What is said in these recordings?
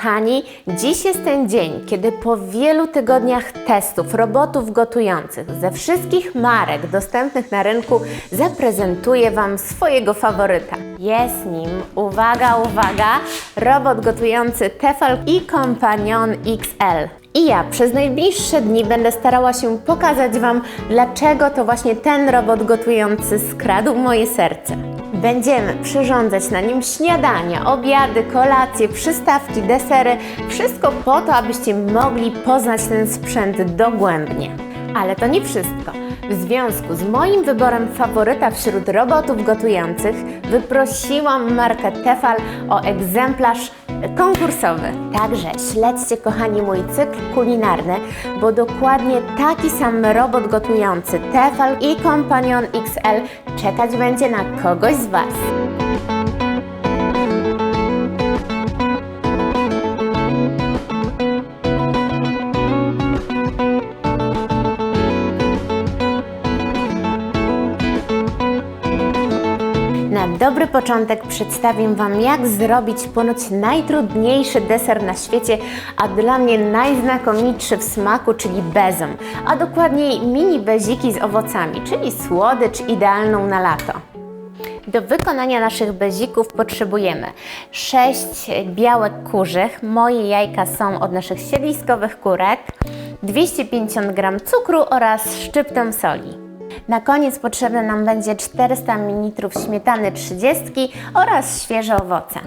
Kochani, dziś jest ten dzień, kiedy po wielu tygodniach testów robotów gotujących ze wszystkich marek dostępnych na rynku zaprezentuję Wam swojego faworyta. Jest nim, uwaga, uwaga, robot gotujący Tefal i Companion XL. I ja przez najbliższe dni będę starała się pokazać Wam, dlaczego to właśnie ten robot gotujący skradł moje serce. Będziemy przyrządzać na nim śniadania, obiady, kolacje, przystawki, desery. Wszystko po to, abyście mogli poznać ten sprzęt dogłębnie. Ale to nie wszystko. W związku z moim wyborem faworyta wśród robotów gotujących wyprosiłam markę Tefal o egzemplarz konkursowy. Także śledźcie kochani mój cykl kulinarny, bo dokładnie taki sam robot gotujący Tefal i Companion XL czekać będzie na kogoś z Was. Na dobry początek przedstawię Wam, jak zrobić ponoć najtrudniejszy deser na świecie, a dla mnie najznakomitszy w smaku, czyli bezem, a dokładniej mini beziki z owocami, czyli słodycz idealną na lato. Do wykonania naszych bezików potrzebujemy 6 białek kurzych, moje jajka są od naszych siedliskowych kurek, 250 g cukru oraz szczyptę soli. Na koniec potrzebne nam będzie 400 ml śmietany 30 oraz świeże owoce.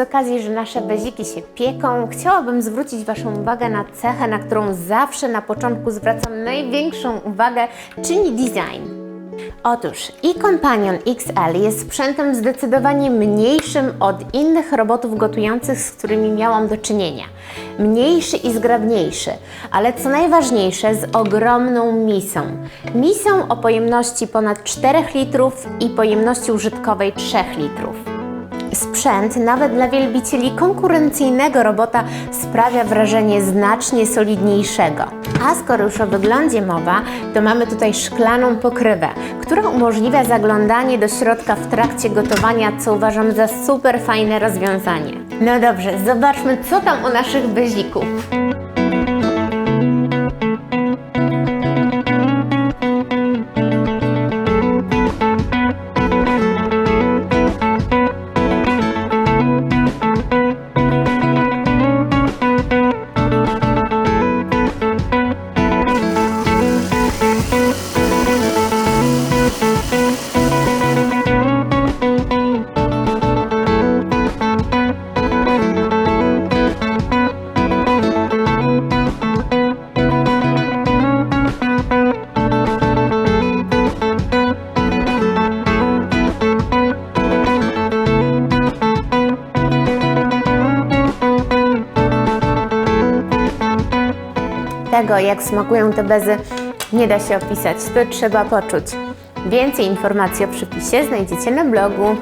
Z okazji, że nasze beziki się pieką, chciałabym zwrócić Waszą uwagę na cechę, na którą zawsze na początku zwracam największą uwagę, czyli design. Otóż i Companion XL jest sprzętem zdecydowanie mniejszym od innych robotów gotujących, z którymi miałam do czynienia. Mniejszy i zgrabniejszy, ale co najważniejsze, z ogromną misą. Misą o pojemności ponad 4 litrów i pojemności użytkowej 3 litrów. Sprzęt, nawet dla wielbicieli konkurencyjnego robota, sprawia wrażenie znacznie solidniejszego. A skoro już o wyglądzie mowa, to mamy tutaj szklaną pokrywę, która umożliwia zaglądanie do środka w trakcie gotowania, co uważam za super fajne rozwiązanie. No dobrze, zobaczmy, co tam u naszych bezików. Tego, jak smakują te bezy, nie da się opisać. To trzeba poczuć. Więcej informacji o przepisie znajdziecie na blogu.